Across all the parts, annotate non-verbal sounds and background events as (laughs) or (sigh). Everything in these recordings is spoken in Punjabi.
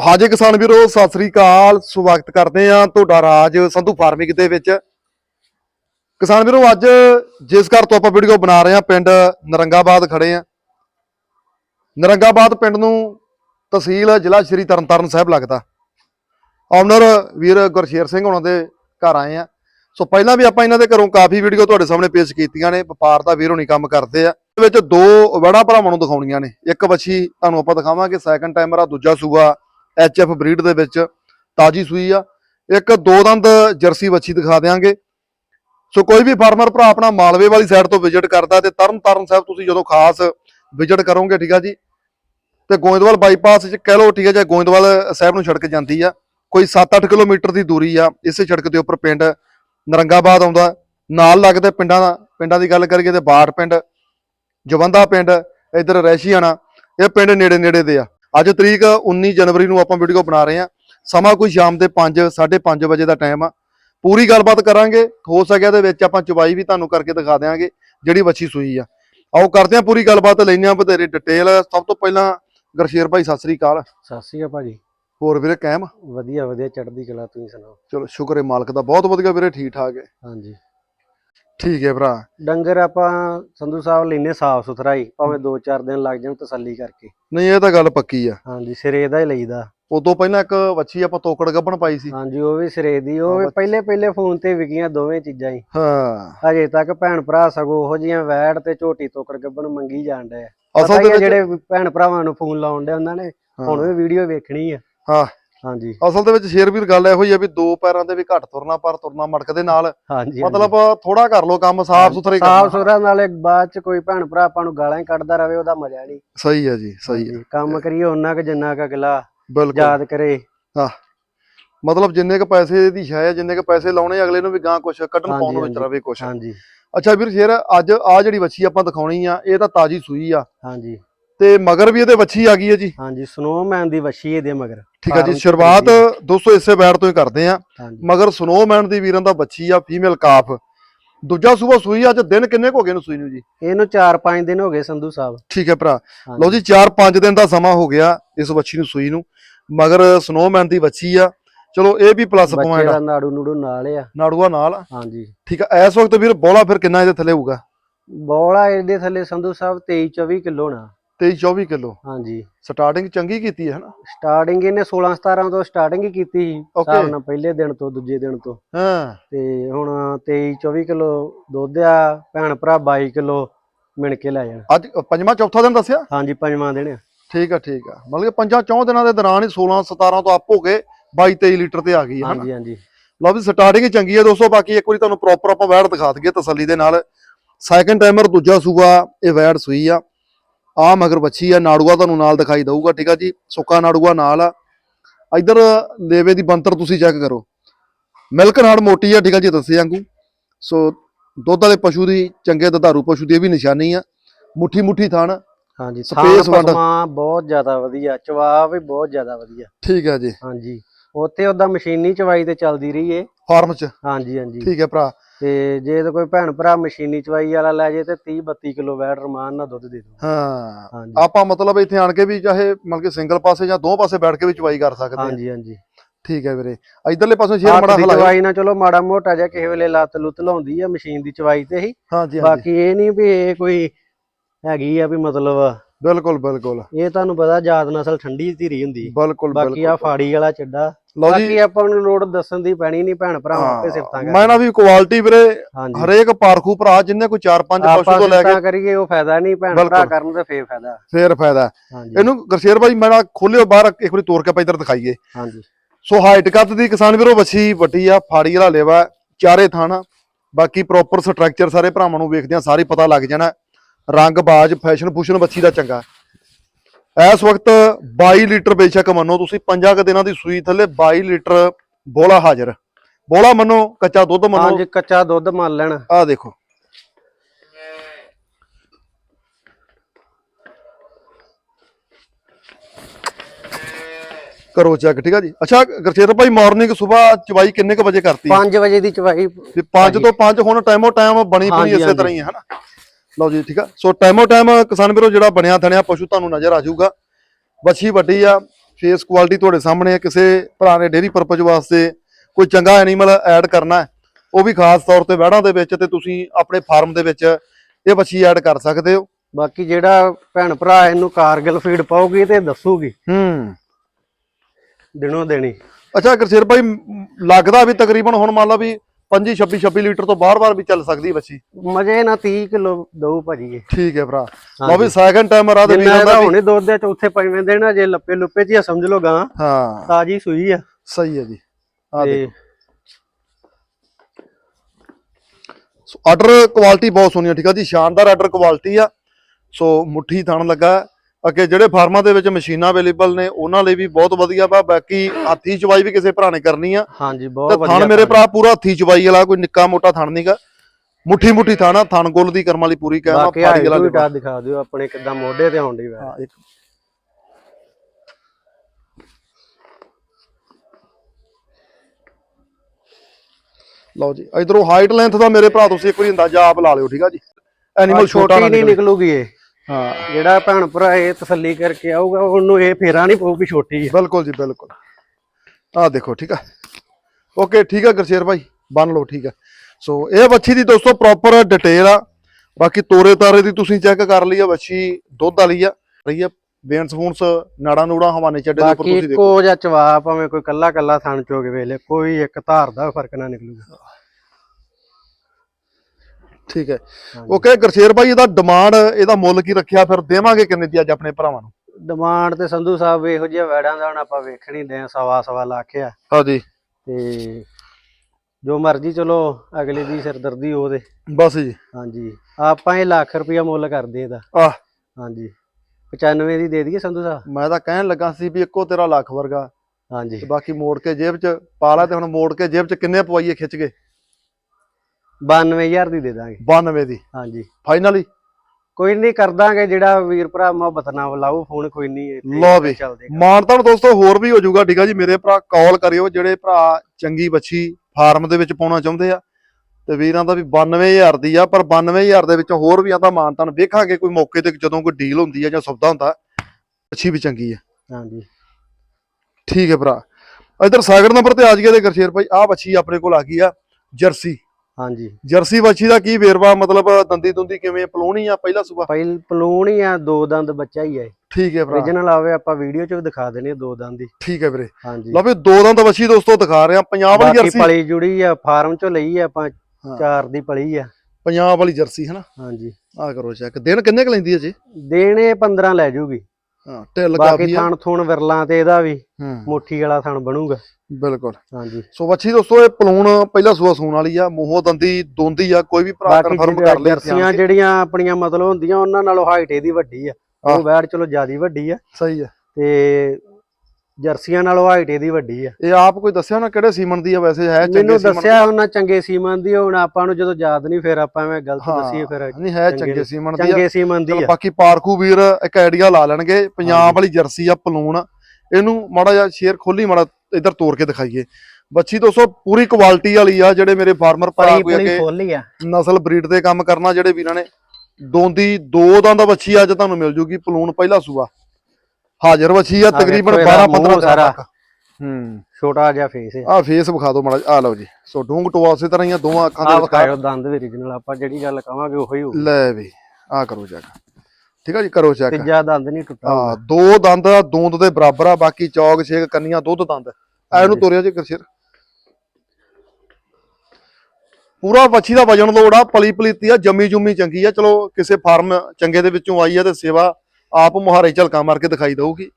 ਹਾਜੇ ਕਿਸਾਨ ਵੀਰੋ, ਸਤਿ ਸ੍ਰੀ ਅਕਾਲ। ਸਵਾਗਤ ਕਰਦੇ ਆ ਤੁਹਾਡਾ ਰਾਜ ਸੰਧੂ ਫਾਰਮਿੰਗ ਦੇ ਵਿੱਚ। ਕਿਸਾਨ ਵੀਰੋ, ਅੱਜ ਜਿਸ ਘਰ ਤੋਂ ਆਪਾਂ ਵੀਡੀਓ ਬਣਾ ਰਹੇ ਆ ਪਿੰਡ ਨਰੰਗਾਬਾਦ ਖੜੇ ਆ ਨਰੰਗਾਬਾਦ ਪਿੰਡ ਨੂੰ ਤਹਿਸੀਲ ਜ਼ਿਲ੍ਹਾ ਸ਼੍ਰੀ ਤਰਨਤਾਰਨ ਸਾਹਿਬ ਲੱਗਦਾ। ਓਨਰ ਵੀਰ ਗੁਰਸ਼ੇਰ ਸਿੰਘ ਉਹਨਾਂ ਦੇ ਘਰ ਆਏ ਆ ਸੋ ਪਹਿਲਾਂ ਵੀ ਆਪਾਂ ਇਹਨਾਂ ਦੇ ਘਰੋਂ ਕਾਫੀ ਵੀਡੀਓ ਤੁਹਾਡੇ ਸਾਹਮਣੇ ਪੇਸ਼ ਕੀਤੀਆਂ ਨੇ। ਵਪਾਰ ਦਾ ਵੀਰ ਹੋਣੀ ਕੰਮ ਕਰਦੇ ਆ। ਵਿੱਚ ਦੋ ਵੜਾ ਭਰਾਵਾਂ ਨੂੰ ਦਿਖਾਉਣੀਆਂ ਨੇ। ਇੱਕ ਵੱਛੀ ਤੁਹਾਨੂੰ ਆਪਾਂ ਦਿਖਾਵਾਂਗੇ ਸੈਕੰਡ ਟਾਈਮਰ ਆ, ਦੂਜਾ ਸੂਆ। ਐਚਐਫ ਬਰੀਡ ਦੇ ਵਿੱਚ ਤਾਜੀ ਸੂਈ ਆ। ਇੱਕ ਦੋ ਦੰਦ ਜਰਸੀ ਵੱਛੀ ਦਿਖਾ ਦਿਆਂਗੇ। ਸੋ ਕੋਈ ਵੀ ਫਾਰਮਰ ਭਰਾ ਆਪਣਾ ਮਾਲਵੇ ਵਾਲੀ ਸਾਈਡ ਤੋਂ ਵਿਜ਼ਿਟ ਕਰਦਾ ਤੇ ਤਰਨ ਤਾਰਨ ਸਾਹਿਬ ਤੁਸੀਂ ਜਦੋਂ ਖਾਸ ਵਿਜ਼ਿਟ ਕਰੋਗੇ, ਠੀਕ ਆ ਜੀ? ਤੇ ਗੋਇੰਦਵਾਲ ਬਾਈਪਾਸ ਚ ਕਹਿ ਲਓ, ਠੀਕ ਹੈ ਜੇ ਗੋਇੰਦਵਾਲ ਸਾਹਿਬ ਨੂੰ ਸੜਕ ਜਾਂਦੀ ਆ। ਕੋਈ 7-8 ਕਿਲੋਮੀਟਰ ਦੀ ਦੂਰੀ ਆ, ਇਸੇ ਸੜਕ ਦੇ ਉੱਪਰ ਪਿੰਡ ਨਰੰਗਾਬਾਦ ਆਉਂਦਾ। ਨਾਲ ਲੱਗਦੇ ਪਿੰਡਾਂ ਦਾ, ਪਿੰਡਾਂ ਦੀ ਗੱਲ ਕਰੀਏ ਤੇ ਬਾੜ ਪਿੰਡ, ਜਵੰਦਾ ਪਿੰਡ, ਇਧਰ ਰੈਸ਼ੀਆਣਾ, ਇਹ ਪਿੰਡ ਨੇੜੇ ਨੇੜੇ ਦੇ ਆ। ਅੱਜ ਤਰੀਕ 19 ਜਨਵਰੀ ਨੂੰ ਆਪਾਂ ਵੀਡੀਓ ਬਣਾ ਰਹੇ ਆ ਸਮਾਂ ਕੋਈ ਸ਼ਾਮ ਦੇ 5 5:30 ਵਜੇ ਦਾ ਟਾਈਮ ਆ। ਪੂਰੀ ਗੱਲਬਾਤ ਕਰਾਂਗੇ। ਹੋ ਸਕਿਆ ਦੇ ਵਿੱਚ ਆਪਾਂ ਚੁਬਾਈ ਵੀ ਤੁਹਾਨੂੰ ਕਰਕੇ ਦਿਖਾ ਦਿਆਂਗੇ ਜਿਹੜੀ ਵੱਛੀ ਸੂਈ ਆ। ਆਓ ਕਰਦੇ ਆ ਪੂਰੀ ਗੱਲਬਾਤ ਲੈਂਦੇ ਆ ਬਥੇਰੇ ਡਿਟੇਲ ਸਭ ਤੋਂ ਪਹਿਲਾਂ ਗਰਸ਼ੇਰ ਭਾਈ ਸਤਿ ਸ੍ਰੀ ਅਕਾਲ। ਸਤਿ ਸ਼੍ਰੀ ਅਕਾਲ ਭਾਜੀ। ਹੋਰ ਵੀਰੇ ਕਾਇਮ ਵਧੀਆ ਵਧੀਆ ਚੜ੍ਹਦੀ ਕਲਾ ਤੁਸੀਂ ਸੁਣਾਓ? ਚਲੋ ਸ਼ੁਕਰ ਹੈ ਮਾਲਕ ਦਾ। ਬਹੁਤ ਵਧੀਆ ਵੀਰੇ ਠੀਕ ਠਾਕ ਹੈ। ਹਾਂਜੀ। ਠੀਕ ਹੈ ਭਰਾ। ਡੰਗਰ ਆਪਾਂ ਸੰਧੂ ਸਾਹਿਬ ਲੈਨੇ ਸਾਫ਼ ਸੁਥਰਾ ਹੀ ਭਾਵੇਂ 2-4 ਦਿਨ ਲੱਗ ਜਾਣ ਤਸੱਲੀ ਕਰਕੇ। ਨਹੀਂ ਇਹ ਤਾਂ ਗੱਲ ਪੱਕੀ ਆ। ਹਾਂਜੀ ਸਿਰੇ ਦਾ ਹੀ ਲਈਦਾ। ਉਦੋਂ ਪਹਿਲਾਂ ਇੱਕ ਵੱਛੀ ਆਪਾਂ ਤੋਕੜ ਗੱਭਣ ਪਾਈ ਸੀ। ਹਾਂਜੀ ਉਹ ਵੀ ਸਿਰੇ ਦੀ ਉਹ। ਪਹਿਲੇ ਪਹਿਲੇ ਫੋਨ ਤੇ ਵਿਕੀਆਂ ਦੋਵੇਂ ਚੀਜ਼ਾਂ ਹੀ। ਹਾਂ। ਅਜੇ ਤੱਕ ਭੈਣ ਭਰਾ ਸਗੋਂ ਉਹੋ ਜੀਆਂ ਵੈੜ ਤੇ ਝੋਟੀ ਤੋਕੜ ਗੱਬਣ ਮੰਗੀ ਜਾਣ ਡਏ ਆ ਅਸਲ ਜਿਹੜੇ ਭੈਣ ਭਰਾਵਾਂ ਨੂੰ ਫੋਨ ਲਾਉਣ ਦੇ ਉਹਨਾਂ ਨੇ ਹੁਣ ਵੀ ਵੀਡੀਓ ਵੇਖਣੀ ਆ। ਹਾਂ। ਹਾਂਜੀ। ਅਸਲ ਦੇ ਵਿੱਚ ਸ਼ੇਰਵੀਰ ਗੱਲ ਇਹੋ ਹੀ ਆ ਵੀ ਦੋ ਪੈਰਾਂ ਦੇ ਵੀ ਘੱਟ ਤੁਰਨਾ ਪਰ ਤੁਰਨਾ ਮੜਕ ਦੇ ਨਾਲ। ਹਾਂਜੀ ਮਤਲਬ ਥੋੜਾ ਕਰ ਲੋ ਕੰਮ ਸਾਫ਼ ਸੁਥਰੇ ਸਾਫ਼ ਸੁਥਰਾ ਨਾਲੇ ਬਾਅਦ ਚ ਕੋਈ ਭੈਣ ਭਰਾ ਆਪਾਂ ਨੂੰ ਗਾਲਾਂ ਹੀ ਕੱਢਦਾ ਰਵੇ ਉਹਦਾ ਮਜ਼ਾ ਨਹੀਂ। ਸਹੀ ਹੈ ਜੀ ਸਹੀ ਹੈ ਕੰਮ ਕਰੀਏ ਉਹਨਾਂ ਕੁ ਜਿੰਨਾ ਕੁ ਅਗਲਾ ਬਿਲਕੁਲ। ਯਾਦ ਕਰੇ। ਮਤਲਬ ਜਿੰਨੇ ਕ ਪੈਸੇ ਦੀ ਸ਼ਾਇ ਜਿੰਨੇ ਕ ਪੈਸੇ ਲਾਉਣੇ ਅਗਲੇ ਨੂੰ ਵੀ ਗਾਂ ਕੁਛ ਕੱਢਣ ਪਾਉਣ ਨੂੰ ਵਿੱਚ। ਰਵੇ ਕੁਛ। ਹਾਂਜੀ। ਅੱਛਾ ਵੀਰ ਸ਼ੇਰ ਅੱਜ ਆ ਜਿਹੜੀ ਵੱਛੀ ਆਪਾਂ ਦਿਖਾਉਣੀ ਆ ਇਹ ਤਾਂ ਤਾਜੀ ਸੂਈ ਆ। ਹਾਂਜੀ। ਤੇ ਮਗਰ ਵੀ ਇਹਦੇ ਵੱਛੀ ਆ ਗਈ ਹੈ ਜੀ। ਹਾਂਜੀ ਸਨੋਮੈਨ ਦੀ ਵੱਛੀ ਇਹਦੇ ਮਗਰ। ਠੀਕ ਹੈ ਜੀ ਸ਼ੁਰੂਆਤ ਦੋਸਤੋ ਇਸੇ ਬੈੜ ਤੋਂ ਹੀ ਕਰਦੇ ਆ ਮਗਰ ਸਨੋਮੈਨ ਦੀ ਵੀਰਾਂ ਦਾ ਬੱਚੀ ਆ ਫੀਮੇਲ ਕਾਫ ਦੂਜਾ ਸੂਬਾ ਸੂਈ ਅੱਜ ਦਿਨ ਕਿੰਨੇ ਹੋ ਗਏ ਨੂੰ ਸੂਈ ਨੂੰ ਜੀ? ਇਹਨੂੰ 4-5 ਦਿਨ ਹੋ ਗਏ ਸੰਧੂ ਸਾਹਿਬ। ਠੀਕ ਹੈ ਭਰਾ। ਲਓ ਜੀ 4-5 ਦਿਨ ਦਾ ਸਮਾਂ ਹੋ ਗਿਆ ਇਸ ਬੱਚੀ ਨੂੰ ਸੂਈ ਨੂੰ। ਮਗਰ ਸਨੋਮੈਨ ਦੀ ਬੱਚੀ ਆ। ਚਲੋ ਇਹ ਵੀ ਪਲੱਸ ਪੁਆਇੰਟ ਆ। ਨਾੜੂ ਨੂੜੂ ਨਾਲ ਆ। ਨਾੜੂਆ ਨਾਲ। ਹਾਂਜੀ। ਠੀਕ ਆ ਇਸ ਵਕਤ ਵੀਰ ਬੋਲਾ ਫਿਰ ਕਿੰਨਾ ਇਹਦੇ ਥੱਲੇ ਹੋਊਗਾ? ਬੋਲਾ ਇਹਦੇ ਥੱਲੇ ਸੰਧੂ ਸਾਹਿਬ 23-24 ਕਿਲੋ ਨਾ 23-24 ਕਿਲੋ। ਹਾਂਜੀ। ਸਟਾਰਟਿੰਗ ਚੰਗੀ ਕੀਤੀ ਹੈ ਹਨਾ? ਸਟਾਰਟਿੰਗ ਇਹਨੇ 16-17 ਤੋਂ ਸਟਾਰਟਿੰਗ ਹੀ ਕੀਤੀ ਸੀ. ਹਿਸਾਬ ਨਾਲ ਪਹਿਲੇ ਦਿਨ ਤੋਂ ਦੂਜੇ ਦਿਨ ਤੋਂ। ਹਾਂ। ਤੇ ਹੁਣ 23-24 ਕਿਲੋ ਦੁੱਧ ਆ ਭੈਣ ਭਰਾ 22 ਕਿਲੋ ਮਿਣ ਕੇ ਲੈ ਜਾਣ। ਅੱਜ ਪੰਜਵਾਂ ਚੌਥਾ ਦਿਨ ਦੱਸਿਆ? ਹਾਂਜੀ ਪੰਜਵਾਂ ਦਿਨ ਆ। ਠੀਕ ਆ ਠੀਕ ਆ। ਮਤਲਬ ਕਿ ਪੰਜਾਂ ਚੌਂ ਦਿਨਾਂ ਦੇ ਦੌਰਾਨ ਹੀ 16-17 ਤੋਂ ਅਪ ਹੋ ਕੇ 22-23 ਲੀਟਰ ਤੇ ਆ ਗਈ ਹੈ ਹਾਂਜੀ ਹਾਂਜੀ। ਲਓ ਵੀ ਸਟਾਰਟਿੰਗ ਚੰਗੀ ਹੈ ਦੋਸਤੋ ਬਾਕੀ ਇੱਕ ਵਾਰੀ ਤੁਹਾਨੂੰ ਪ੍ਰੋਪਰ ਆਪਾਂ ਵੈੜ ਦਿਖਾ ਦਈਏ ਤਸੱਲੀ ਦੇ ਨਾਲ। ਸੈਕੰਡ ਟਾਈਮਰ ਦੂਜਾ ਸੂਬਾ ਇਹ ਵੈੜ ਸੂਈ ਆ। ਆ ਮਗਰ ਬੱਚੀ ਆ ਨਾੜੂਆ ਤੁਹਾਨੂੰ ਨਾਲ ਦਿਖਾਈ ਦਊਗਾ ਠੀਕ ਆ ਜੀ? ਸੁੱਕਾ ਨਾੜੂਆ ਨਾਲ ਆ। ਇਧਰ ਲੇਵੇ ਦੀ ਬੰਤਰ ਤੁਸੀਂ ਚੈੱਕ ਕਰੋ। ਮਿਲਕ ਨਾੜ ਮੋਟੀ ਆ ਠੀਕ ਆ ਜੀ ਦੱਸੇ ਵਾਂਗੂ। ਸੋ ਦੁੱਧ ਵਾਲੇ ਪਸ਼ੂ ਦੀ ਚੰਗੇ ਦੁਧਾਰੂ ਪਸ਼ੂ ਦੀ ਇਹ ਵੀ ਨਿਸ਼ਾਨੀ ਆ। ਮੁੱਠੀ ਮੁੱਠੀ ਥਣ। ਹਾਂਜੀ ਵੰਡ। ਪਸਮਾ ਬਹੁਤ ਜ਼ਿਆਦਾ ਵਧੀਆ ਚਵਾ ਵੀ ਬਹੁਤ ਜ਼ਿਆਦਾ ਵਧੀਆ। ਠੀਕ ਆ ਜੀ। ਹਾਂਜੀ ਉੱਥੇ ਉਹਦਾ ਮਸ਼ੀਨੀ ਚਵਾਈ ਤੇ ਚੱਲਦੀ ਰਹੀ ਏ। ਫਾਰਮ 'ਚ। ਹਾਂਜੀ ਹਾਂਜੀ। ਠੀਕ ਹੈ ਭਰਾ। ਤੇ ਜੇ ਤਾਂ ਕੋਈ ਭੈਣ ਭਰਾ ਮਸ਼ੀਨੀ ਚਵਾਈ ਵਾਲਾ ਲੈ ਜੇ ਤੇ 30 32 ਕਿਲੋ ਵੈਟ ਰਮਾਨ ਨਾਲ ਦੁੱਧ ਦੇ ਦੋ ਹਾਂ ਆਪਾਂ ਮਤਲਬ ਇੱਥੇ ਆਣ ਕੇ ਵੀ ਚਾਹੇ ਮਤਲਬ ਕਿ ਸਿੰਗਲ ਪਾਸੇ ਜਾਂ ਦੋ ਪਾਸੇ ਬੈਠ ਕੇ ਵੀ ਚਵਾਈ ਕਰ ਸਕਦੇ ਆ ਹਾਂਜੀ ਹਾਂਜੀ। ਠੀਕ ਹੈ ਵੀਰੇ। ਇਧਰਲੇ ਪਾਸੋਂ ਸ਼ੇਰ ਮੜਾ ਦੀ ਹਲਾਇਓ ਚਵਾਈ ਨਾਲ ਚਲੋ ਮਾੜਾ ਮੋਟਾ ਜਿਹਾ ਕਿਸੇ ਵੇਲੇ ਲੱਤ ਲੁੱਤ ਲਾਉਂਦੀ ਆ ਮਸ਼ੀਨ ਦੀ ਚਵਾਈ ਤੇ ਹੀ। ਹਾਂਜੀ ਹਾਂਜੀ। ਬਾਕੀ ਇਹ ਨਹੀਂ ਵੀ ਇਹ ਕੋਈ ਹੈਗੀ ਆ ਵੀ ਮਤਲਬ ਬਿਲਕੁਲ ਬਿਲਕੁਲ। ਇਹ ਤੁਹਾਨੂੰ ਪਤਾ ਜਾਤ ਨਸਲ ਠੰਡੀ ਧੀਰੀ ਹੁੰਦੀ। ਬਿਲਕੁਲ ਬਾਕੀ ਆ ਫਾੜੀ ਵਾਲਾ ਚੱਡਾ। ਬਾਕੀ ਆਪਾਂ ਨੂੰ ਲੋੜ ਦੱਸਣ ਦੀ ਪੈਣੀ ਨਹੀਂ ਭੈਣ ਭਰਾ ਆਪੇ ਸਿਫਤਾਂ ਮੈਂ ਨਾ ਵੀ ਕੁਆਲਿਟੀ ਵੀਰੇ ਹਰੇਕ ਪਾਰਖੂ ਭਰਾ ਜਿੰਨੇ ਕੋਈ 4-5 ਪਸ਼ੂ ਆਪਾਂ ਤੋਂ ਲੈ ਕੇ ਕਰੀਏ ਉਹ ਫਾਇਦਾ ਨਹੀਂ ਭੈਣ ਭਰਾ। ਕਰਨ ਤੇ ਫੇਰ ਫਾਇਦਾ। ਫੇਰ ਫਾਇਦਾ। ਇਹਨੂੰ ਗਰਸ਼ੇਰ ਭਾਈ ਮੈਂ ਨਾ ਖੋਲਿਓ ਬਾਹਰ ਇੱਕ ਵਾਰੀ ਤੋੜ ਕੇ ਆਪਾਂ ਇੱਧਰ ਦਿਖਾਈਏ। ਹਾਂਜੀ। ਸੋ ਹਾਈਟ ਕੱਦ ਦੀ ਕਿਸਾਨ ਵੀਰੋ ਵੱਛੀ ਵੱਡੀ ਆ ਫਾੜੀ ਵਾਲਾ ਲੇਵਾ ਚਾਰੇ ਥਾਣਾ। ਬਾਕੀ ਪ੍ਰੋਪਰ ਸਟਰਕਚਰ ਸਾਰੇ ਭਰਾਵਾਂ ਨੂੰ ਵੇਖਦੇ ਆ ਸਾਰੀ ਪਤਾ ਲੱਗ ਜਾਣਾ। ਰੰਗ ਬਾਜ ਫੈਸ਼ਨ ਫੂਸ਼ਨ ਵੱਛੀ ਦਾ ਚੰਗਾ। ਇਸ ਵਕਤ 22 ਲੀਟਰ ਬੇਸ਼ੱਕ ਮੰਨੋ ਤੁਸੀਂ ਪੰਜਾਂ ਕੁ ਦਿਨਾਂ ਦੀ ਸੂਈ ਥੱਲੇ 22 ਲੀਟਰ ਬੋਲਾ ਹਾਜ਼ਰ। ਬੋਲਾ ਮੰਨੋ ਕੱਚਾ ਦੁੱਧ ਮੰਨੋ। ਹਾਂਜੀ ਕੱਚਾ ਦੁੱਧ ਮੰਨ ਲੈਣ। ਆਹ ਦੇਖੋ। ਕਰੋ ਚੈੱਕ ਠੀਕ ਆ ਜੀ? ਅੱਛਾ ਗਰਚੇਰ ਭਾਈ ਮਾਰਨਿੰਗ ਸਵੇਰ ਚਵਾਈ ਕਿੰਨੇ ਕ ਵਜੇ ਕਰਤੀ? 5 ਵਜੇ ਦੀ ਚਵਾਈ। ਤੇ 5 ਤੋਂ 5 ਹੁਣ ਟਾਈਮੋ ਟਾਈਮ ਬਣੀ ਹਾਂਜੀ, ਇਸੇ। ਤਰ੍ਹਾਂ ਹੀ ਹੈ ਹਨਾ? ਲਓ ਜੀ ਠੀਕ ਆ? ਸੋ ਟਾਈਮੋ ਟਾਈਮ ਕਿਸਾਨ ਵੀਰੋ ਜਿਹੜਾ ਬਣਿਆ ਥਣਿਆ ਪਸ਼ੂ ਤੁਹਾਨੂੰ ਨਜ਼ਰ ਆ ਜਾਊਗਾ। ਵੱਛੀ ਵੱਡੀ ਆ ਫੇਸ ਕੁਆਲਿਟੀ ਤੁਹਾਡੇ ਸਾਹਮਣੇ ਹੈ ਕਿਸੇ ਭਰਾ ਨੇ ਡੇਰੀ ਪਰਪਸ ਵਾਸਤੇ ਕੋਈ ਚੰਗਾ ਐਨੀਮਲ ਐਡ ਕਰਨਾ ਹੈ ਉਹ ਵੀ ਖਾਸ ਤੌਰ ਤੇ ਵਹਿੜਾਂ ਦੇ ਵਿੱਚ ਤੇ ਤੁਸੀਂ ਆਪਣੇ ਫਾਰਮ ਦੇ ਵਿੱਚ ਇਹ ਵੱਛੀ ਐਡ ਕਰ ਸਕਦੇ ਹੋ। ਬਾਕੀ ਜਿਹੜਾ ਭੈਣ ਭਰਾ ਇਹਨੂੰ ਕਾਰਗਿਲ ਫੀਡ ਪਾਉਗੀ ਤੇ ਦੱਸੂਗੀ। ਹੂੰ। ਦਿਨੋਂ ਦੇਣੀ ਅੱਛਾ ਗੁਰਸ਼ੇਰ ਭਾਈ ਲੱਗਦਾ ਵੀ ਤਕਰੀਬਨ ਹੁਣ ਮੰਨ ਲਾ ਵੀ 25 26 26 ਲੀਟਰ ਤੋਂ ਬਾਰ-ਬਾਰ ਵੀ ਚੱਲ ਸਕਦੀ ਬੱਚੀ ਮਜੇ ਨਾਲ 30 ਕਿਲੋ ਦਊ ਭਾਜੀ ਇਹ। ਠੀਕ ਹੈ ਭਰਾ। ਲਓ ਵੀ ਸੈਕੰਡ ਟਾਈਮ ਦਾ ਵੀ ਹੁਣੇ ਦੁੱਧ ਦੇ ਚੌਥੇ ਪੰਜਵੇਂ ਦਿਨ ਆ ਜੇ ਲੱਪੇ ਲੁੱਪੇ ਚ ਸਮਝ ਲਓ ਗਾਂ। ਹਾਂ। ਤਾਜੀ ਸੂਈ ਆ। ਸਹੀ ਹੈ ਜੀ। ਆ ਦੇਖੋ। ਆਰਡਰ ਕੁਆਲਿਟੀ ਬਹੁਤ ਸੋਹਣੀ ਆ ਠੀਕ ਆ ਜੀ? ਸ਼ਾਨਦਾਰ ਆਰਡਰ ਕੁਆਲਿਟੀ ਆ। ਸੋ ਮੁੱਠੀ ਥਣ ਲੱਗਾ। ਅੱਗੇ ਜਿਹੜੇ ਫਾਰਮਾਂ ਦੇ ਵਿੱਚ ਮਸ਼ੀਨਾਂ ਅਵੇਲੇਬਲ ਨੇ ਉਹਨਾਂ ਲਈ ਵੀ ਬਹੁਤ ਵਧੀਆ ਵਾ। ਬਾਕੀ ਹਾਥੀ ਚਵਾਈ ਵੀ ਕਿਸੇ ਭਰਾ ਨੇ ਕਰਨੀ ਆ। ਹਾਂਜੀ ਬਹੁਤ ਵਧੀਆ ਥਣ ਮੇਰੇ। ਭਰਾ ਪੂਰਾ ਹੱਥੀ ਚਵਾਈ ਵਾਲਾ ਕੋਈ ਨਿੱਕਾ ਮੋਟਾ ਥਣ ਨਹੀਂਗਾ ਮੁੱਠੀ ਮੁੱਠੀ ਥਣ ਆ ਥਣ ਗੁੱਲ ਦੀ ਕਰਮ ਵਾਲੀ ਪੂਰੀ ਕਹਿ ਬਾਕੀ ਵੀ ਦਿਖਾ ਦਿਓ ਆਪਣੇ ਕਿੱਦਾਂ ਮੋਢੇ ਤੇ ਆਉਂਦੀ ਵੈ। ਹਾਂ ਇੱਕ। ਲਓ ਜੀ ਇਧਰੋਂ ਹਾਈਟ ਲੈਂਥ ਦਾ ਮੇਰੇ ਭਰਾ ਤੁਸੀਂ ਇੱਕ ਵਾਰੀ ਅੰਦਾਜ਼ਾ ਆਪ ਲਾ ਲਿਓ ਠੀਕ ਆ ਜੀ? ਐਨੀਮਲ ਛੋਟਾ ਨਹੀਂ ਨਿਕਲੇ। ਨਿਕਲੂਗੀ ਇਹ। ਹਾਂ ਜਿਹੜਾ ਭੈਣ ਭਰਾ ਇਹ ਤਸੱਲੀ ਕਰਕੇ ਆਊਗਾ ਉਹਨੂੰ ਇਹ ਫੇਰਾ ਨਹੀਂ ਪਊਗੀ ਛੋਟੀ ਆ ਬਿਲਕੁਲ ਜੀ ਬਿਲਕੁਲ। ਆਹ ਦੇਖੋ ਠੀਕ ਆ? ਓਕੇ ਠੀਕ ਆ ਗੁਰਸ਼ੇਰ ਭਾਈ ਬੰਨ ਲਓ ਠੀਕ ਆ। ਸੋ ਇਹ ਵੱਛੀ ਦੀ ਦੋਸਤੋ ਪ੍ਰੋਪਰ ਡਿਟੇਲ ਆ। ਬਾਕੀ ਤੋਰੇ ਤਾਰੇ ਦੀ ਤੁਸੀਂ ਚੈੱਕ ਕਰ ਲਈ ਆ ਵੱਛੀ ਦੁੱਧ ਵਾਲੀ ਆ। ਰਹੀ ਆ ਬੇਨਸ ਫੂਨਸ ਨਾੜਾ ਨੂੜਾ ਹਵਾਨੇ ਚੱਡੇ ਦੇ ਉੱਪਰ ਬਾਕੀ ਤੁਸੀਂ ਦੇਖੋ। ਇੱਕੋ ਜਾਂ ਚਵਾ ਭਾਵੇਂ ਕੋਈ ਕੱਲਾ ਕੱਲਾ ਥਣ ਚੋਗ ਵੇਲੇ ਕੋਈ ਇੱਕ ਧਾਰ ਦਾ ਫ਼ਰਕ ਨਾ ਨਿਕਲੂਗਾ। ਠੀਕ ਹੈ। ਓਕੇ ਗੁਰਸ਼ੇਰ ਭਾਈ ਇਹਦਾ ਡਿਮਾਂਡ ਇਹਦਾ ਮੁੱਲ ਕੀ ਰੱਖਿਆ? ਫਿਰ ਦੇਵਾਂਗੇ ਕਿੰਨੇ ਦੀ ਅੱਜ ਆਪਣੇ ਭਰਾਵਾਂ ਨੂੰ? ਡਿਮਾਂਡ ਤੇ ਸੰਧੂ ਸਾਹਿਬ ਇਹੋ ਜਿਹਾ ਵੈੜਾਂ ਦਾ ਹੁਣ ਆਪਾਂ ਵੇਖਣ ਦੇ ਸਵਾ ਸਵਾ ਲੱਖ ਆ। ਹਾਂਜੀ। ਤੇ ਜੋ ਮਰਜ਼ੀ ਚਲੋ ਅਗਲੇ ਦੀ ਸਿਰਦਰਦੀ ਉਹਦੇ। ਬਸ ਜੀ। ਹਾਂਜੀ। ਆਪਾਂ ਇਹ ਲੱਖ ਰੁਪਇਆ ਮੁੱਲ ਕਰਦੇ ਇਹਦਾ। ਆਹ। ਹਾਂਜੀ। 95 ਦੀ ਦੇ ਦਈਏ ਸੰਧੂ ਸਾਹਿਬ? ਮੈਂ ਤਾਂ ਕਹਿਣ ਲੱਗਾ ਸੀ ਵੀ ਇੱਕੋ ਤੇਰਾ ਲੱਖ ਵਰਗਾ। ਹਾਂਜੀ। ਤੇ ਬਾਕੀ ਮੋੜ ਕੇ ਜੇਬ 'ਚ ਪਾ ਲਾ ਤੇ ਹੁਣ ਮੋੜ ਕੇ ਜੇਬ 'ਚ ਕਿੰਨੇ ਪਵਾਈਏ ਖਿੱਚ ਕੇ? 92000 ਦੀ ਦੇ ਦਾਂਗੇ। 92 ਦੀ? ਹਾਂਜੀ। ਫਾਈਨਲੀ ਕੋਈ ਨਹੀਂ ਕਰ ਦਾਂਗੇ ਜਿਹੜਾ ਵੀਰ ਭਰਾ ਮੁਹੱਬਤ ਨਾਲ ਲਾਓ ਫੋਨ ਕੋਈ ਨਹੀਂ ਲਓ ਵੀ। ਚੱਲਦੇ ਮਾਨਤਾਨ ਦੋਸਤੋ ਹੋਰ ਵੀ ਹੋ ਜਾਊਗਾ। ਠੀਕ ਆ ਜੀ ਮੇਰੇ ਭਰਾ ਕਾਲ ਕਰਿਓ ਜਿਹੜੇ ਭਰਾ ਚੰਗੀ ਬੱਚੀ ਫਾਰਮ ਦੇ ਵਿੱਚ ਪਾਉਣਾ ਚਾਹੁੰਦੇ ਆ। ਤੇ ਵੀਰਾਂ ਦਾ ਵੀ 92000 ਦੀ ਆ ਪਰ 92000 ਦੇ ਵਿੱਚ ਹੋਰ ਵੀ ਆਂਦਾ ਮਾਨਤਾਨ ਵੇਖਾਂਗੇ ਕੋਈ ਮੌਕੇ ਤੇ ਜਦੋਂ ਕੋਈ ਡੀਲ ਹੁੰਦੀ ਆ ਜਾਂ ਸੌਦਾ ਹੁੰਦਾ ਅੱਛੀ ਵੀ ਚੰਗੀ ਆ। ਹਾਂਜੀ। ਠੀਕ ਹੈ ਭਰਾ। ਇਧਰ ਸਾਗਰ ਨੰਬਰ ਤੇ ਆ ਜੀਏ ਤੇ ਗਰਸ਼ੇਰ ਭਾਈ ਆਹ ਬੱਚੀ ਆਪਣੇ ਕੋਲ ਆ ਗਈ ਆ ਜਰਸੀ। ਹਾਂਜੀ। ਜਰਸੀ ਬੱਚੀ ਦਾ ਕੀ ਵੇਰਵਾ ਮਤਲਬ ਦੰਦੀ ਦੁੰਦੀ ਕਿਵੇਂ ਪਲੂਣੀ ਆ ਪਹਿਲਾ ਸੁਬਾ? ਪਹਿਲ ਪਲੂਣ ਹੀ ਆ ਦੋ ਦੰਦ ਬੱਚਾ ਹੀ ਆ ਠੀਕ ਹੈ ਭਰਾ। Origignal ਆਵੇ ਆਪਾਂ ਵੀਡੀਓ ਚ ਵੀ ਦਿਖਾ ਦੇਣੀ ਦੋ ਦੰਦ ਦੀ ਠੀਕ ਹੈ ਵੀਰੇ। ਹਾਂਜੀ। ਲਓ ਵੀ ਦੋ ਦੰਦ ਬੱਚੀ ਦੋਸਤੋ ਦਿਖਾ ਰਹੇ ਆ ਪੰਜਾਬ ਵਾਲੀ ਬਾਕੀ ਜਰਸੀ। ਪਲੀ ਜੁੜੀ ਆ ਫਾਰਮ ਚੋਂ ਲਈ ਆ ਆਪਾਂ ਹਾਂ। ਚਾਰ ਦੀ ਪਲੀ ਆ। ਪੰਜਾਬ ਵਾਲੀ ਜਰਸੀ ਹਨਾ? ਹਾਂਜੀ। ਆ ਕਰੋ ਚੈੱਕ ਦਿਨ ਕਿੰਨੇ ਕ ਲੈਂਦੀ ਹੈ ਜੀ? ਦੇਣੇ 15 ਲੈ ਜੂਗੀ। ਹਾਂ ਢਿੱਲ ਬਾਕੀ ਕਾਫੀ ਆ। ਥਣ ਥੁਣ ਵਿਰਲਾਂ ਤੇ ਇਹਦਾ ਵੀ ਹੂੰ। ਮੁੱਠੀ ਵਾਲਾ ਥਣ ਬਣੂਗਾ। ਬਿਲਕੁਲ। ਹਾਂਜੀ। ਸੋ ਬੱਚੀ ਦੋਸਤੋ ਇਹ ਪਲੂਣ ਪਹਿਲਾ ਸੂਆ ਸੂਣ ਵਾਲੀ ਆ ਮੂੰਹੋਂ ਦੰਦੀ ਦੋਂਦੀ ਆ ਕੋਈ ਵੀ ਭਰਾ ਬਾਕੀ ਕਨਫਰਮ ਜਿਹੜੀਆਂ ਕਰ ਲਿਆ ਜਰਸੀਆਂ ਜਿਹੜੀਆਂ ਆਪਣੀਆਂ ਮਤਲਬ ਹੁੰਦੀਆਂ ਉਹਨਾਂ ਨਾਲੋਂ ਹਾਈਟ ਇਹਦੀ ਵੱਡੀ ਆ। ਹਾਂ। ਉਹ ਵੈੜ ਚਲੋ ਜਿਆਦੀ ਵੱਡੀ ਆ। ਸਹੀ ਆ। ਤੇ ਜਰਸੀਆਂ ਨਾਲੋਂ ਹਾਈਟ ਇਹਦੀ ਵੱਡੀ ਆ। ਇਹ ਆਪ ਕੋਈ ਦੱਸਿਆ ਨਾ ਕਿਹੜੇ ਸੀਮਨ ਦੀ ਆ? ਵੈਸੇ ਹੈ ਚੰਗੇ ਮੈਨੂੰ ਸੀਮਨ ਦੱਸਿਆ ਉਹਨਾਂ ਚੰਗੇ ਸੀਮਨ ਦੀ ਹੁਣ ਆਪਾਂ ਨੂੰ ਜਦੋਂ ਯਾਦ ਨਹੀਂ ਫਿਰ ਆਪਾਂ ਐਵੇਂ ਗਲਤ ਦੱਸੀਏ ਫਿਰ। ਨਹੀਂ ਹੈ ਚੰਗੇ- ਸੀਮਨ ਦੀ ਆ। ਚੰਗੇ ਸੀਮਨ ਦੀ ਆ। ਬਾਕੀ ਪਾਰਕੂ ਵੀਰ ਇੱਕ ਆਈਡੀਆ ਲਾ ਲੈਣਗੇ। ਪੰਜਾਬ। ਵਾਲੀ ਜਰਸੀ ਆ ਪਲੂਣ। ਇਹਨੂੰ ਮਾੜਾ ਜਿਹਾ ਸ਼ੇਰ ਖੋਲੀ ਮਾੜਾ ਇੱਧਰ ਤੋੜ ਕੇ ਦਿਖਾਈਏ। ਬੱਚੀ ਦੋਸਤੋ ਪੂਰੀ ਕੁਆਲਿਟੀ ਵਾਲੀ ਆ ਜਿਹੜੇ ਮੇਰੇ ਫਾਰਮਰ ਭਰਾ ਕੋਈ ਅੱਗੇ ਨਸਲ ਬਰੀਡ ਤੇ ਕੰਮ ਕਰਨਾ ਜਿਹੜੇ ਵੀਰਾਂ ਨੇ। ਦੋਂਦੀ ਦੋ ਦੰਦ ਬੱਚੀ ਅੱਜ ਤੁਹਾਨੂੰ ਮਿਲ ਜੂਗੀ ਪਲੂਣ ਪਹਿਲਾ ਸੂਆ। ਹਾਜ਼ਰ ਬੱਚੀ ਆ ਤਕਰੀਬਨ ਵੇਖੋ ਇਹਦਾ 12 15 ਮੂੰਹ ਸਾਰਾ। ਹੂੰ ਛੋਟਾ ਜਿਹਾ ਫੇਸ ਆ। ਆਹ ਫੇਸ ਵਿਖਾ ਦਿਓ ਮਾੜਾ। ਆਹ ਲਓ ਜੀ। ਸੋ ਡੂੰਗ ਟੋਆ ਉਸੇ ਤਰ੍ਹਾਂ ਹੀ ਆ ਦੋਵਾਂ ਅੱਖਾਂ ਦੇ ਆ ਵਿਖਾਇਓ ਦੰਦ ਵੀ origignal ਆਪਾਂ ਜਿਹੜੀ ਗੱਲ ਕਵਾਂਗੇ ਉਹੀ ਹੋਊ। ਲੈ ਵੀ ਆਹ ਕਰੋ ਚੈੱਕ ਠੀਕ ਆ ਜੀ ਕਰੋ ਚੈੱਕ ਤੀਜਾ ਦੰਦ ਨਹੀਂ ਟੁੱਟਾ ਹਾਂ ਦੋ ਦੰਦ ਆ, ਦੂੰਦ ਦੇ ਬਰਾਬਰ ਆ ਬਾਕੀ ਚੌਕ ਛੇਕ ਕੰਨੀਆਂ ਦੁੱਧ ਦੰਦ। ਐ ਨੂੰ ਤੋਰਿਆ ਜੀ ਕਰਸ਼ੇਰ ਪੂਰਾ ਬੱਚੀ ਦਾ ਵਜਨ ਲੋੜ ਆ ਪਲੀ ਪਲੀਤੀ ਆ ਜੰਮੀ ਜੁੰਮੀ ਚੰਗੀ ਆ। ਚਲੋ ਕਿਸੇ ਫਾਰਮ ਚੰਗੇ ਦੇ ਵਿੱਚੋਂ ਆਈ ਆ ਤੇ ਸੇਵਾ ਆਪ ਮੁਹਾਰੇ ਝਲਕਾ ਮਾਰ ਕੇ ਦਿਖਾਈ ਦਊਗੀ।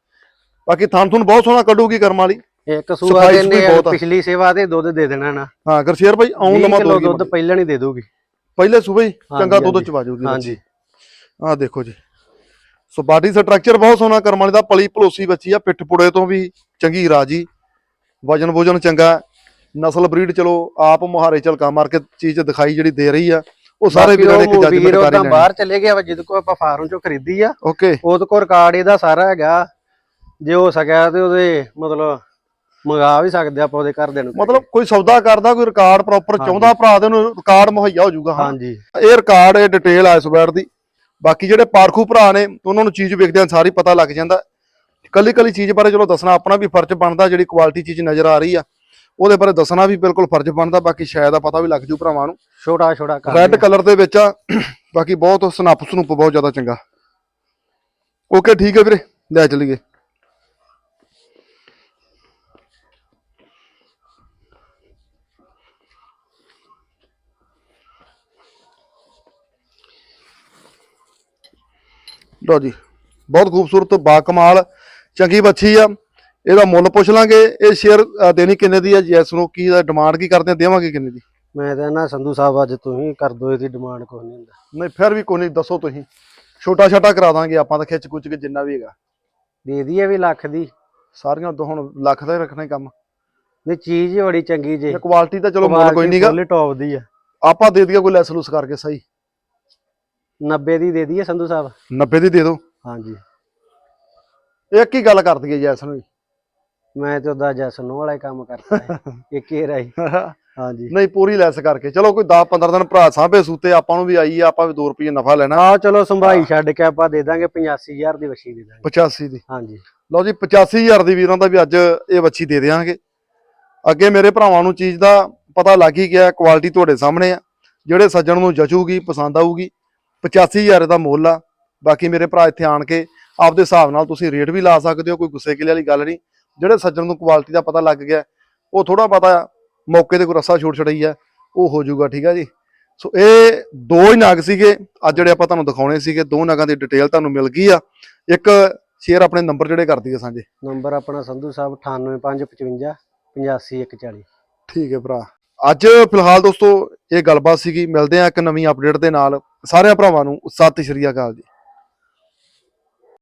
ਬਾਕੀ ਥਾਂ ਥੁਨ ਬਹੁਤ ਸੋਹਣਾ ਕੱਢੂਗੀ ਕਰਮ ਵਾਲੀ। ਇੱਕ ਸੂਆ ਸਫ਼ਾਈ ਦੇ ਸੁਫਾਈ ਬਹੁਤ ਆ। ਪਿਛਲੀ ਸੇਵਾ ਤੇ ਦੁੱਧ ਦੇ ਦੇਣਾ ਨਾ। ਹਾਂ ਗਰਸ਼ੇਰ ਭਾਈ ਆਉਂ 20 ਲਮਾ ਕਿਲੋ ਦੋਗੀ ਦੁੱਧ ਪਹਿਲਾਂ ਨਹੀਂ ਦੇ ਦੋਗੀ ਪਹਿਲੇ ਸੂਬੇ ਹੀ ਚੰਗਾ ਦੁੱਧ ਹਾਂਜੀ। ਚਵਾ ਜੂਗੀ ਹਾਂਜੀ। ਆਹ ਦੇਖੋ ਜੀ। ਸੋ ਬਾਡੀ ਸਟਰਕਚਰ ਬਹੁਤ ਸੋਹਣਾ ਕਰਮ ਵਾਲੀ ਦਾ ਪਲੀ ਭਲੋਸੀ ਬੱਚੀ ਆ ਪਿੱਠ ਪੁੜੇ ਤੋਂ ਵੀ ਚੰਗੀ ਰਾਜੀ। ਵਜਨ ਵਜਨ ਚੰਗਾ। ਹੈ। ਨਸਲ ਬਰੀਡ ਚਲੋ ਆਪ ਮੁਹਾਰੇ ਝਲਕਾ ਮਾਰ ਕੇ ਚੀਜ਼ ਦਿਖਾਈ ਜਿਹੜੀ ਦੇ ਰਹੀ ਆ। ਉਹ ਸਾਰੇ ਵੀਰਾਂ ਨੇ ਇੱਕ ਜੱਜਮੈਂਟ ਕਰੀ ਬਾਹਰ ਚਲੇ ਗਿਆ ਵਾ ਜਿਹਦੇ ਕੋ ਆਪਾਂ ਫਾਰਮ ਚੋਂ ਖਰੀਦੀ ਆ। ਓਕੇ ਉਹਦੇ ਕੋਲ ਰਿਕਾਰਡ ਇਹਦਾ ਸਾਰਾ ਹੈਗਾ। ਜੇ ਹੋ ਸਕਿਆ ਤੇ ਉਹਦੇ ਮਤਲਬ ਮੰਗਾ ਵੀ ਸਕਦੇ ਆਪਾਂ ਉਹਦੇ ਘਰ ਦੇ ਨੂੰ। ਮਤਲਬ ਕੋਈ ਸੌਦਾ ਕਰਦਾ ਕੋਈ ਰਿਕਾਰਡ ਪ੍ਰੋਪਰ। ਚਾਹੁੰਦਾ ਭਰਾ ਦੇ ਨੂੰ ਰਿਕਾਰਡ ਮੁਹੱਈਆ ਹੋ ਜਾਊਗਾ ਹਾਂਜੀ। ਇਹ ਰਿਕਾਰਡ ਇਹ ਡਿਟੇਲ ਆ ਇਸ ਵੈਰ ਦੀ। ਬਾਕੀ ਜਿਹੜੇ ਪਾਰਖੂ ਭਰਾ ਨੇ ਉਹਨਾਂ ਨੂੰ ਚੀਜ਼ ਵੇਖਦਿਆਂ ਸਾਰੀ ਪਤਾ ਲੱਗ ਜਾਂਦਾ। ਕੱਲੀ ਕੱਲੀ ਚੀਜ਼ ਬਾਰੇ ਚਲੋ ਦੱਸਣਾ ਆਪਣਾ ਵੀ ਫਰਜ਼ ਬਣਦਾ ਜਿਹੜੀ ਕੁਆਲਿਟੀ ਚੀਜ਼ ਨਜ਼ਰ ਆ ਰਹੀ ਆ। ਉਹਦੇ ਬਾਰੇ ਦੱਸਣਾ ਵੀ ਬਿਲਕੁਲ ਫਰਜ਼ ਬਣਦਾ ਬਾਕੀ ਸ਼ਾਇਦ ਦਾ ਪਤਾ ਵੀ ਲੱਗ ਜੂ ਭਰਾਵਾਂ ਨੂੰ। ਛੋਟਾ ਛੋਟਾ ਕਰ ਰੈੱਡ ਕਲਰ ਦੇ ਵਿੱਚ ਆ ਬਾਕੀ ਬਹੁਤ ਸਨੱਪ ਸਨੂਪ ਬਹੁਤ ਜ਼ਿਆਦਾ ਚੰਗਾ। ਓਕੇ ਠੀਕ ਹੈ ਵੀਰੇ ਲੈ ਚਲੀਏ। ਲਓ ਜੀ ਬਹੁਤ ਖੂਬਸੂਰਤ ਬਾ ਕਮਾਲ ਚੰਗੀ ਬੱਚੀ ਆ। ਇਹਦਾ ਮੁੱਲ ਪੁੱਛ ਲਾਂਗੇ ਇਹ ਸ਼ੇਅਰ ਦੇਣੀ ਕਿੰਨੇ ਦੀ ਆ ਜੈਸ ਨੂੰ ਕੀ ਦਾ ਡਿਮਾਂਡ ਕੀ ਕਰਦੇ ਆ ਦੇਵਾਂਗੇ ਕਿੰਨੇ ਦੀ? ਮੈਂ ਤਾਂ ਨਾ ਸੰਧੂ ਸਾਹਿਬ ਅੱਜ ਤੁਸੀਂ ਕਰ ਦੋ ਇਹਦੀ ਡਿਮਾਂਡ ਕੋਈ ਨਹੀਂ ਹੁੰਦਾ। ਨਹੀਂ ਫਿਰ ਵੀ ਕੋਈ ਨਹੀਂ ਦੱਸੋ ਤੁਸੀਂ। ਛੋਟਾ ਛੋਟਾ ਕਰਾ ਦਾਂਗੇ ਆਪਾਂ ਤਾਂ ਖਿੱਚ ਕੁਚ ਕੇ ਜਿੰਨਾ ਵੀ ਹੈਗਾ। ਦੇ ਦਈਏ ਵੀ ਲੱਖ ਦੀ। ਸਾਰੀਆਂ ਤੋਂ ਹੁਣ ਲੱਖ ਦਾ ਹੀ ਰੱਖਣਾ ਹੀ ਕੰਮ। ਨਹੀਂ ਚੀਜ਼ ਹੀ ਬੜੀ ਚੰਗੀ ਜੇ। ਕੁਆਲਿਟੀ ਤਾਂ ਚਲੋ ਮੁੱਲ ਕੋਈ ਨਹੀਂਗਾ ਫੁੱਲ ਟੌਪ ਦੀ ਆ। ਆਪਾਂ ਦੇ ਦਈਏ ਕੋਈ ਲੈਸ ਲੂਸ ਕਰਕੇ ਸਹੀ। 90 ਦੀ ਦੇ ਦਈਏ ਸੰਧੂ ਸਾਹਿਬ। 90 ਦੀ ਦੇ ਦਿਓ। ਹਾਂਜੀ। ਇੱਕ ਹੀ ਗੱਲ ਕਰ ਦਈਏ ਜੈਸ ਨੂੰ ਮੈਂ ਤੇ ਉਹਦਾ ਜਸਨੋਂ ਵਾਲਾ ਹੀ ਕੰਮ ਕਰਦਾ ਹੈ। (laughs) ਇੱਕ ਹੀ (laughs) ਹਾਂਜੀ। ਨਹੀਂ ਪੂਰੀ ਲੈਸ ਕਰਕੇ। ਚਲੋ ਕੋਈ 10 15 ਦਿਨ ਭਰਾ ਸਾਂਭੇ ਸੂਤੇ ਆਪਾਂ ਨੂੰ ਵੀ ਆਈ ਆ ਆਪਾਂ ਵੀ 2 ਰੁਪਏ ਨਫਾ ਲੈਣਾ। ਆ ਚਲੋ ਸੰਭਾਈ ਛੱਡ ਕੇ ਆਪਾਂ ਦੇ ਦਾਂਗੇ 85000 ਦੀ ਵਛੀ ਦੇ ਦਾਂਗੇ। 85 ਦੀ। ਹਾਂਜੀ। ਲਓ ਜੀ 85000 ਦੀ ਵੀਰਾਂ ਦਾ ਵੀ ਅੱਜ ਇਹ ਵੱਛੀ ਦੇ ਦੇਵਾਂਗੇ ਅੱਗੇ ਮੇਰੇ ਭਰਾਵਾਂ ਨੂੰ ਚੀਜ਼ ਦਾ ਪਤਾ ਲੱਗ ਹੀ ਗਿਆ ਕੁਆਲਿਟੀ ਤੁਹਾਡੇ ਸਾਹਮਣੇ ਆ। ਜਿਹੜੇ ਸੱਜਣ ਨੂੰ ਜਚੂਗੀ ਪਸੰਦ ਆਊਗੀ 85000 ਦਾ ਮੁੱਲ ਆ। ਬਾਕੀ ਮੇਰੇ ਭਰਾ ਇੱਥੇ ਆਣ ਕੇ ਆਪਦੇ ਹਿਸਾਬ ਨਾਲ ਤੁਸੀਂ ਰੇਟ ਵੀ ਲਾ ਸਕਦੇ ਹੋ ਕੋਈ ਗੁੱਸੇ ਕਿਲੇ ਵਾਲੀ ਗੱਲ ਨਹੀਂ। ਜਿਹੜੇ ਸੱਜਣ ਨੂੰ ਕੁਆਲਿਟੀ ਦਾ ਪਤਾ ਲੱਗ ਗਿਆ ਉਹ ਥੋੜਾ ਪਤਾ ਮੌਕੇ ਤੇ ਕੋਈ ਰੱਸਾ ਛੋੜ ਛੜਾਈ ਆ ਉਹ ਹੋ ਜਾਊਗਾ ਠੀਕ ਆ ਜੀ? ਸੋ ਇਹ ਦੋ ਹੀ ਨਗ ਸੀਗੇ ਅੱਜ ਜਿਹੜੇ ਆਪਾਂ ਤੁਹਾਨੂੰ ਦਿਖਾਉਣੇ ਸੀਗੇ ਦੋ ਨਗਾਂ ਦੀ ਡਿਟੇਲ ਤੁਹਾਨੂੰ ਮਿਲ ਗਈ ਆ। ਇੱਕ ਸ਼ੇਅਰ ਆਪਣੇ ਨੰਬਰ ਜਿਹੜੇ ਕਰ ਦਈਏ ਸਾਂਝੇ। ਨੰਬਰ ਆਪਣਾ ਸੰਧੂ ਸਾਹਿਬ 98555 85140 ਠੀਕ ਹੈ ਭਰਾ। ਅੱਜ ਫਿਲਹਾਲ ਦੋਸਤੋ ਇਹ ਗੱਲਬਾਤ ਸੀਗੀ ਮਿਲਦੇ ਆ ਇੱਕ ਨਵੀਂ ਅਪਡੇਟ ਦੇ ਨਾਲ। ਸਾਰਿਆਂ ਭਰਾਵਾਂ ਨੂੰ ਸਤਿ ਸ਼੍ਰੀ ਅਕਾਲ ਜੀ।